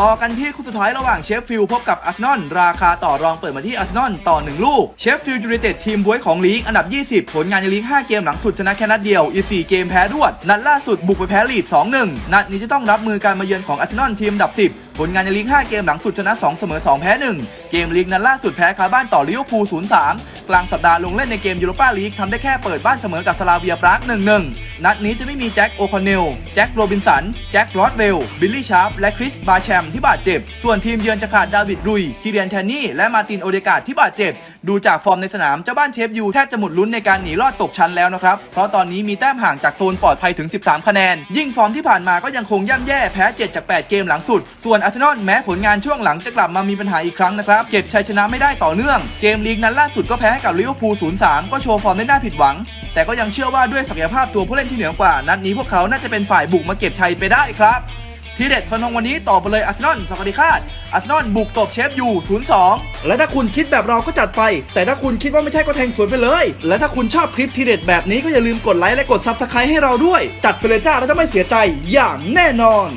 ต่อกันที่คู่สุดท้ายระหว่างเชฟฟิลด์พบกับอาร์เซนอลราคาต่อรองเปิดมาที่อาร์เซนอลต่อ 1 ลูก เชฟฟิลด์ยูไนเต็ดทีมบวยของลีกอันดับ 20 ผลงานในลีก 5 เกมหลังสุดชนะแค่นัดเดียว อีก 4 เกมแพ้รวด นัดล่าสุดบุกไปแพ้ลีด 2-1 นัดนี้จะต้องรับมือการมาเยือนของอาร์เซนอลทีมอันดับ 10 ผลงานในลีก 5 เกมหลังสุดชนะ 2 เสมอ 2 แพ้ 1 เกมลีกนัดล่าสุดแพ้คาบ้านต่อลิเวอร์พูล 0-3 กลางสัปดาห์ลงเล่นในเกมยูโรปาลีกทำได้แค่เปิดบ้านเสมอกับสลาเวียปราก 1-1 นัดนี้จะไม่มีแจ็คโอคอนเนล แจ็คโรบินสัน แจ็ครอดเวล บิลลี่ชาร์ป และคริสบาแชมที่บาดเจ็บ ส่วนทีมเยือนจะขาดดาวิดรุย คิเรียนแทนนี่ และมาตินโอเดกาดที่บาดเจ็บ ดูจากฟอร์มในสนามเจ้าบ้านเชฟยูแทบจะหมดลุ้นในการหนีรอดตกชั้นแล้วนะครับ เพราะตอนนี้มีแต้มห่างจากโซนปลอดภัยถึง 13 คะแนน ยิ่งฟอร์มที่ผ่านมาก็ยังคงย่ำแย่แพ้ 7 จาก 8 เกมหลังสุด ส่วนอาร์เซนอลแม้ผลงานช่วงหลังจะกลับมามีปัญหาอีกครั้งนะครับเก็บชัยชนะไม่ได้ต่อเนื่อง เกมลีกนั้นล่าสุดก็แพ้ให้กับลิเวอร์พูล 0-3 ก็โชว์ฟอร์มได้น่าผิดหวังแต่ก็ยังเชื่อว่าด้วยศักยภาพตัวผู้เล่นที่เหนือกว่า นัดนี้พวกเขาน่าจะเป็นฝ่ายบุกมาเก็บชัยไปได้ครับ ทีเด็ดฟันธงวันนี้ต่อไปเลยอาร์เซนอลสวัสดีคาดอาร์เซนอลบุกตบเชฟยู0-2 และถ้าคุณคิดแบบเราก็จัดไป แต่ถ้าคุณคิดว่าไม่ใช่ก็แทงสวนไปเลย และถ้าคุณชอบคลิปทีเด็ดแบบนี้ก็อย่าลืมกดไลค์และกดซับสไครต์ให้เราด้วย จัดไปเลยจ้าแล้วจะไม่เสียใจอย่างแน่นอน